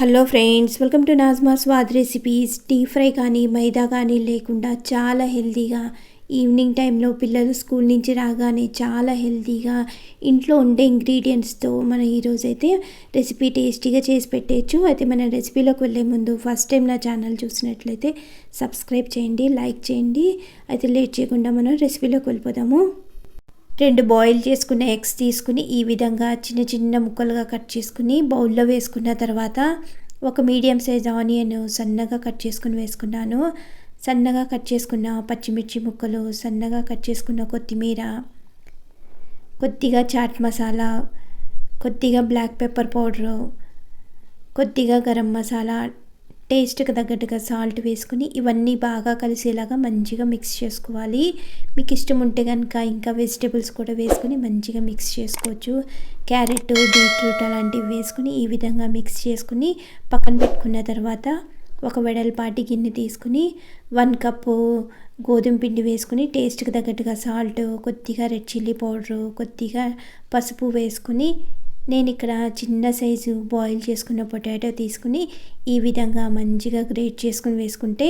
Hello friends welcome to Najma Swad recipes deep fry కానీ మైదా కానీ లేకుండా చాలా హెల్తీగా ఈవినింగ్ టైంలో పిల్లలు స్కూల్ నుంచి రాగానే చాలా హెల్తీగా ఇంట్లో ఉండే ఇంగ్రీడియంట్స్తో మనం ఈరోజు అయితే రెసిపీ టేస్టీగా చేసి పెట్టేయచ్చు. అయితే మన రెసిపీలోకి వెళ్ళే ముందు ఫస్ట్ టైం నా ఛానల్ చూసినట్లయితే సబ్స్క్రైబ్ చేయండి లైక్ చేయండి. అయితే లేట్ చేయకుండా మనం రెసిపీలోకి వెళ్ళిపోదాము. రెండు బాయిల్ చేసుకున్న ఎగ్స్ తీసుకుని ఈ విధంగా చిన్న చిన్న ముక్కలుగా కట్ చేసుకుని బౌల్లో వేసుకున్న తర్వాత ఒక మీడియం సైజ్ ఆనియన్ సన్నగా కట్ చేసుకుని వేసుకున్నాను. సన్నగా కట్ చేసుకున్న పచ్చిమిర్చి ముక్కలు సన్నగా కట్ చేసుకున్న కొత్తిమీర కొద్దిగా చాట్ మసాలా కొద్దిగా బ్లాక్ పెప్పర్ పౌడరు కొద్దిగా గరం మసాలా టేస్ట్కి తగ్గట్టుగా సాల్ట్ వేసుకుని ఇవన్నీ బాగా కలిసేలాగా మంచిగా మిక్స్ చేసుకోవాలి. మీకు ఇష్టం ఉంటే కనుక ఇంకా వెజిటేబుల్స్ కూడా వేసుకుని మంచిగా మిక్స్ చేసుకోవచ్చు. క్యారెట్ బీట్రూట్ అలాంటివి వేసుకుని ఈ విధంగా మిక్స్ చేసుకుని పక్కన పెట్టుకున్న తర్వాత ఒక వెడల్పాటి గిన్నె తీసుకుని వన్ కప్పు గోధుమ పిండి వేసుకుని టేస్ట్కి తగ్గట్టుగా సాల్ట్ కొద్దిగా రెడ్ చిల్లీ పౌడరు కొద్దిగా పసుపు వేసుకుని నేను ఇక్కడ చిన్న సైజు బాయిల్ చేసుకున్న పొటాటో తీసుకుని ఈ విధంగా మంచిగా గ్రేట్ చేసుకుని వేసుకుంటే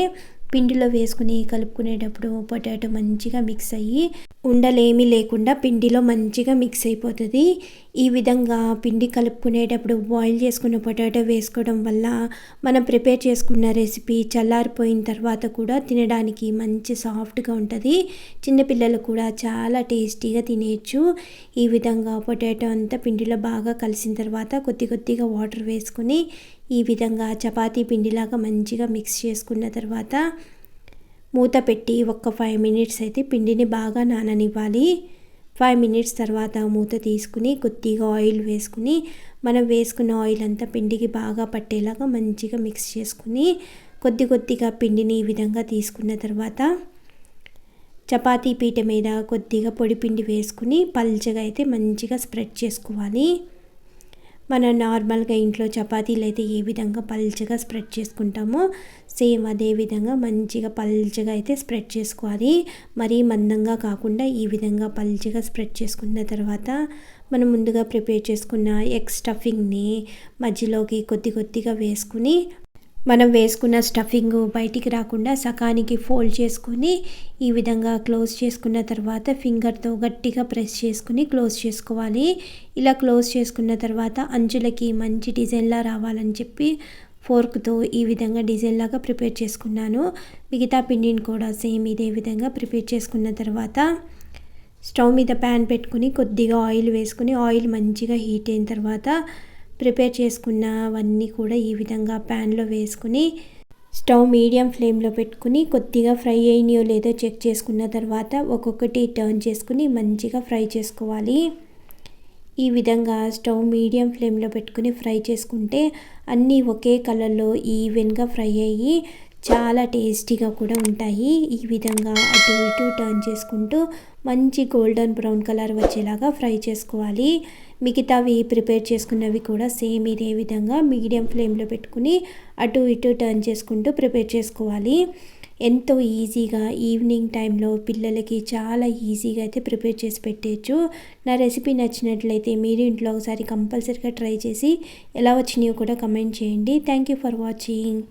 పిండిలో వేసుకుని కలుపుకునేటప్పుడు పొటాటో మంచిగా మిక్స్ అయ్యి ఉండలేమీ లేకుండా పిండిలో మంచిగా మిక్స్ అయిపోతుంది. ఈ విధంగా పిండి కలుపుకునేటప్పుడు బాయిల్ చేసుకున్న పొటాటో వేసుకోవడం వల్ల మనం ప్రిపేర్ చేసుకున్న రెసిపీ చల్లారిపోయిన తర్వాత కూడా తినడానికి మంచి సాఫ్ట్గా ఉంటుంది. చిన్నపిల్లలు కూడా చాలా టేస్టీగా తినేయచ్చు. ఈ విధంగా పొటాటో అంతా పిండిలో బాగా కలిసిన తర్వాత కొద్ది కొద్దిగా వాటర్ వేసుకొని ఈ విధంగా చపాతీ పిండిలాగా మంచిగా మిక్స్ చేసుకున్న తర్వాత మూత పెట్టి ఒక్క ఫైవ్ మినిట్స్ అయితే పిండిని బాగా నాననివ్వాలి. ఫైవ్ మినిట్స్ తర్వాత మూత తీసుకుని కొద్దిగా ఆయిల్ వేసుకుని మనం వేసుకున్న ఆయిల్ అంతా పిండికి బాగా పట్టేలాగా మంచిగా మిక్స్ చేసుకుని కొద్ది కొద్దిగా పిండిని ఈ విధంగా తీసుకున్న తర్వాత చపాతీ పీట మీద కొద్దిగా పొడి పిండి వేసుకుని పల్చగా అయితే మంచిగా స్ప్రెడ్ చేసుకోవాలి. మనం నార్మల్గా ఇంట్లో చపాతీలు అయితే ఏ విధంగా పల్చగా స్ప్రెడ్ చేసుకుంటామో సేమ్ అదే విధంగా మంచిగా పల్చగా అయితే స్ప్రెడ్ చేసుకోవాలి. మరీ మందంగా కాకుండా ఈ విధంగా పల్చగా స్ప్రెడ్ చేసుకున్న తర్వాత మనం ముందుగా ప్రిపేర్ చేసుకున్న ఎగ్ స్టఫింగ్ని మధ్యలోకి కొద్ది కొద్దిగా వేసుకుని మనం వేసుకున్న స్టఫింగ్ బయటికి రాకుండా సకానికి ఫోల్డ్ చేసుకుని ఈ విధంగా క్లోజ్ చేసుకున్న తర్వాత ఫింగర్తో గట్టిగా ప్రెస్ చేసుకుని క్లోజ్ చేసుకోవాలి. ఇలా క్లోజ్ చేసుకున్న తర్వాత అంచులకి మంచి డిజైన్లా రావాలని చెప్పి ఫోర్క్తో ఈ విధంగా డిజైన్ లాగా ప్రిపేర్ చేసుకున్నాను. మిగతా పిండిని కూడా సేమ్ ఇదే విధంగా ప్రిపేర్ చేసుకున్న తర్వాత స్టవ్ మీద ప్యాన్ పెట్టుకుని కొద్దిగా ఆయిల్ వేసుకుని ఆయిల్ మంచిగా హీట్ అయిన తర్వాత ప్రిపేర్ చేసుకున్నవన్నీ కూడా ఈ విధంగా ప్యాన్లో వేసుకుని స్టవ్ మీడియం ఫ్లేమ్లో పెట్టుకుని కొద్దిగా ఫ్రై అయినాయో లేదో చెక్ చేసుకున్న తర్వాత ఒక్కొక్కటి టర్న్ చేసుకుని మంచిగా ఫ్రై చేసుకోవాలి. ఈ విధంగా స్టవ్ మీడియం ఫ్లేమ్లో పెట్టుకుని ఫ్రై చేసుకుంటే అన్నీ ఒకే కలర్లో ఈవెన్గా ఫ్రై అయ్యి చాలా టేస్టీగా కూడా ఉంటాయి. ఈ విధంగా అటు ఇటు టర్న్ చేసుకుంటూ మంచి గోల్డెన్ బ్రౌన్ కలర్ వచ్చేలాగా ఫ్రై చేసుకోవాలి. మిగతావి ప్రిపేర్ చేసుకున్నవి కూడా సేమ్ ఇదే విధంగా మీడియం ఫ్లేమ్లో పెట్టుకుని అటు ఇటు టర్న్ చేసుకుంటూ ప్రిపేర్ చేసుకోవాలి. ఎంతో ఈజీగా ఈవినింగ్ టైంలో పిల్లలకి చాలా ఈజీగా అయితే ప్రిపేర్ చేసి పెట్టేయచ్చు. నా రెసిపీ నచ్చినట్లయితే మీరు ఇంట్లో ఒకసారి కంపల్సరీగా ట్రై చేసి ఎలా వచ్చినాయో కూడా కమెంట్ చేయండి. Thank you for watching.